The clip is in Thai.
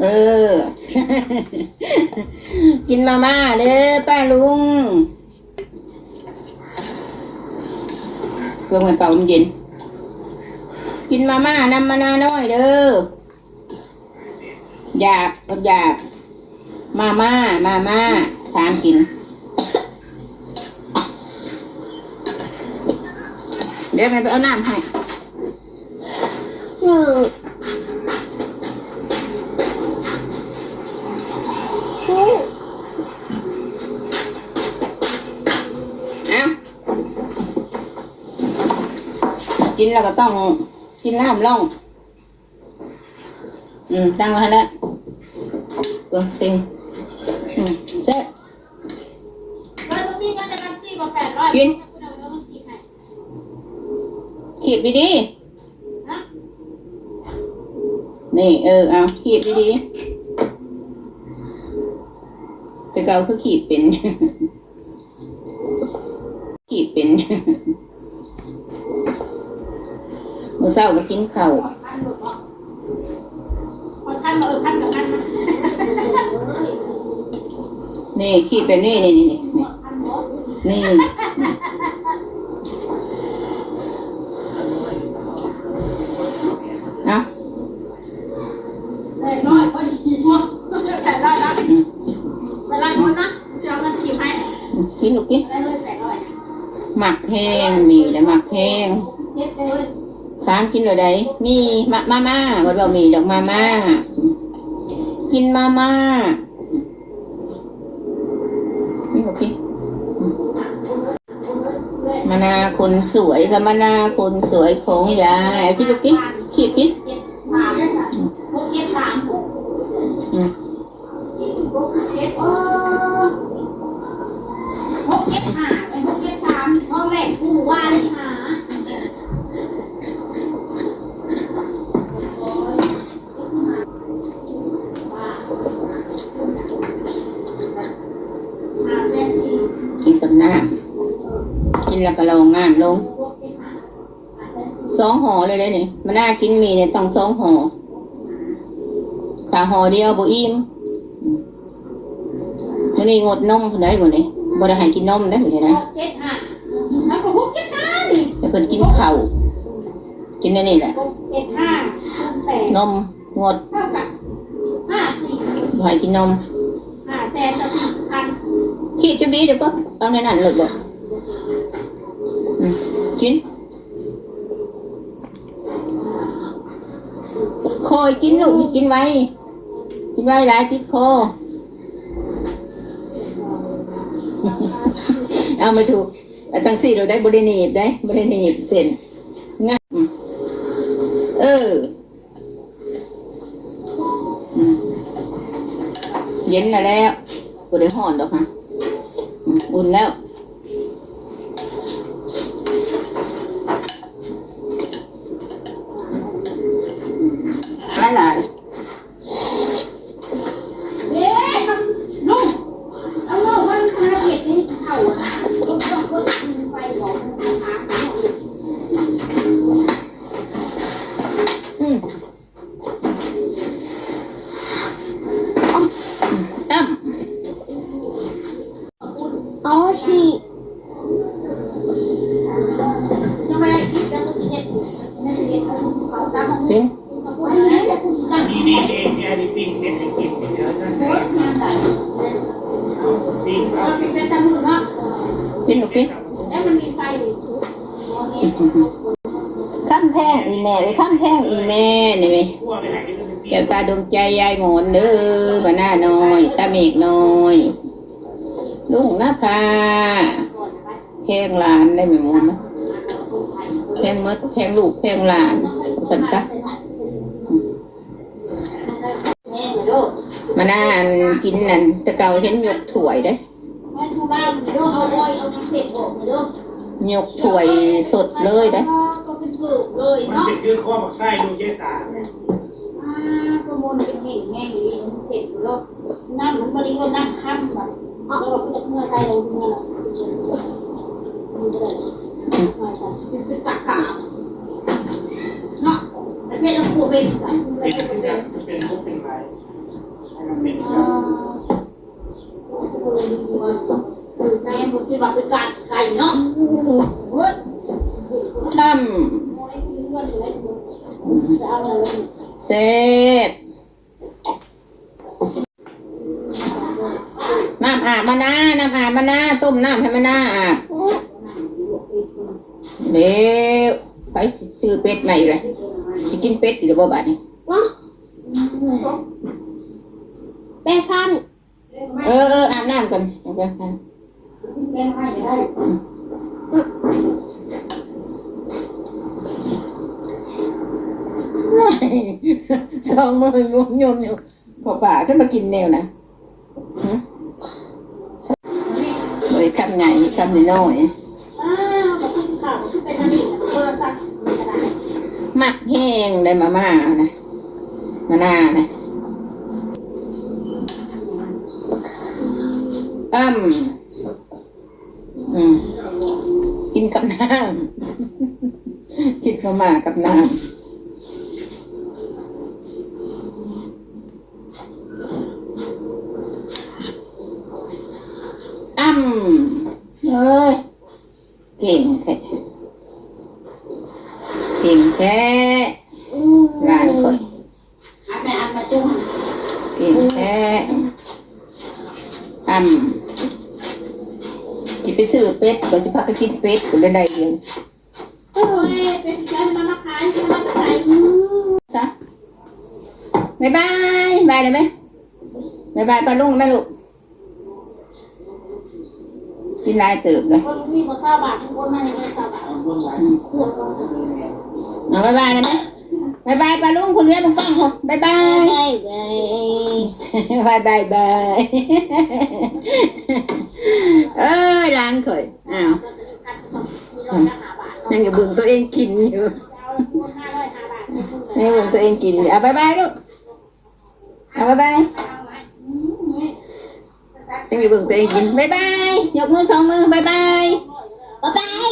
เออ กินมาม่าเด้อป้าลุงเพื่อเหมือนเป่าลมเย็น กินมาม่านำมะนาน้อยเด้อ อยากอดอยาก มาม่า มาม่าทานกิน เดี๋ยวแม่ไปเอาน้ำให้ อืมอืม เอา กินแล้วก็ต้องกินน้ำล่อง อืมตั้งไว้ให้แล้วเออติงอืมเสร็จแล้วก็มีเงินในบัญชีมาแปดร้อยกินคุณเอาเงินกี่ให้ขีดดีฮะๆนี่ เออเอาขีดดีๆแต่เก่าคือขีดเป็น ขีดเป็น มื้อเช้าก็กินข้าวพันหลุดเนาะคนพันมาเออพันกับพันมานี่ขีดเป็นนี่นี่นี่นี่พันหมดนี่เอาแปดร้อยคนกี่พวกแปดร้อยนะเวลาคนนะจะเอาเงินกี่ให้กินลูกกินได้เลยแปดร้อยหมักแห้งมีแต่หมักแห้งเจ็ดได้เลย สามกินอะได้มีมามาม่าบดบะหมี่ดอกมาม่ากินมาม่านี่ลูกกินมานาคนสวยค่ะมานาคนสวยของยายเอากินลูกพี่ขีด นกับน้ำกินแล้วก็ลองน้ำลงสองห่อเลยได้เนี่ยมาน่ากินหมีเนี่ยต้องสองห่อถ้าห่อเดียวบ่อิ่มวันนี้งดนมคนได้บ่นี่บ่ได้ให้กินนมได้บ่นี่นะหกเจ็ดห้าแล้วก็หกเจ็ดห้าดิให้เพิ่นกินข้าวกินอันนี่แหละหกเจ็ดห้าแปดนมงดเท่ากับห้าสี่บ่ให้กินนม ห้าแสนต่อสี่พัน คิดจะดีเดี๋ยวก็เอาในนั้นเลยบ่อืมกินคอยกินลูกกินไว้ กินไว้หลายติดคอเอามาถูกเอาตั้งสี่เราได้บริหนีบได้บริหนีบเส้นง่ายอืมเอออืมเย็นแล้วแล้วบริห่อนดอกค่ะ อืมอุ่นแล้ว หลายหลาย เอ๊ะลุงเอาเงินวันพระเอกนี่เท่านะต้องต้องกดไปบอกนะคะ อืมอ้ำ อ๋อฉี่ ยังไม่ได้คิดจะต้องเฮ็ดไม่ได้เฮ็ดเขาตาม เป็น เขาพูดอะไรตั้ง นี่นี่เองเนี่ยนี่ปิ้งเสร็จให้กินเดี๋ยวนั่น โพสต์งานใด ปิ้งครั เรา บ เป็นแต่ตำรวจเนาะ เป็นลูกเป็น แล้วมันมีไฟอยู่ชุดมองเห็น ข้าม แม่ไปข้ามแพงอีแม่นี่ไหมคั่วไหนก็เป็นปิ้งแก้วตาดวงใจยายหมอนเด้อมาหน้าน้อย ตาเมกน้อยลุงหน้าพาแพงหลานได้ไหมหมอนแพงมดแพงลูกแพงหลานสันซะแม่ลูกมาหน้านกินนั่นตะเกาเห็นยกถ้วยได้ยกถ้วยสดเลยได้ เลยมันเนาะเป็นคืข้อบอกไส้ดูกยายตาเนี่อากรมวเป็นเห่งแง่ดีเสร็จแล้วนั่นมันบริวารนั่งข้ามแบบแล้วเราก็จะเมื่อไรเราเมื่อไหร่มันจะได้มาจาเป็นตะกาเนาะแต่เพศเราปวเป็นสายเป็เป็นนเป็นแบบเป็นลูเป็นไรให้มันเป็นอ่าโอ้ยมันคือในมัคือว่าเป็นการไก่เนาะเฮ้ย ตั้ม เอาอะไรำเซฟน้ำอาบมานะน้ำอาบมานะต้มน้ำให้มานะอาบเดี๋ยวไปซื้อเป็ดใหม่เลยสิกินเป็ดอีกหรือเปล่าบัดนี้วะแป้งฟันเออเอออาบน้ำก่อนเอาไปไปแม่ให้ได้ สองมือโยมโยมอยู่พอป่าขึ้นมากินแนวนะหึเลยคำใหญ่คำน้อยอ้าวกับคุณข่าวที่เป็นอันนี้โทรศัพท์กระดาษมักแห้งได้มาม่านะมาหน้านะตั้มอืมกินกับน้ำกินมาม่ากับน้ำอ้ำเอ้ย เก่งแท้เก่งแท้หลานคอยอันไหนอันมาจุ่มเก่งแท้อ้ำจิไปซื้อเป็ดก็จะพักกันกินเป็ดก็เลยได้เดียวโอ้ยเป็นการมามาขายจะมาขายซะบายบายบายเลยไหมบายบายปลาลุงไหมลูก กินลายเติบเลยคนมีบ่ทราบบาททุกคนมาในไม่ทราบบาทเอาบายบายเลยไหมบายบายปลาลุงคุณเลี้ยงลุงก้องผมบายบายไปไปบายบายบายเอ้ยร้านข่อยอ้าวมีร้อยละห้าบาทยังกับเบิ่งตัวเองกินอยู่เอาคนห้าร้อยห้าบาทไม่พูดเลยให้เบิ่งตัวเองกินอยู่เอาบายบายลูกเอาบายบายยังกับเบิ่งตัวเองกินบายบาย ยกมือสองมือบายบายบ๊ายบาย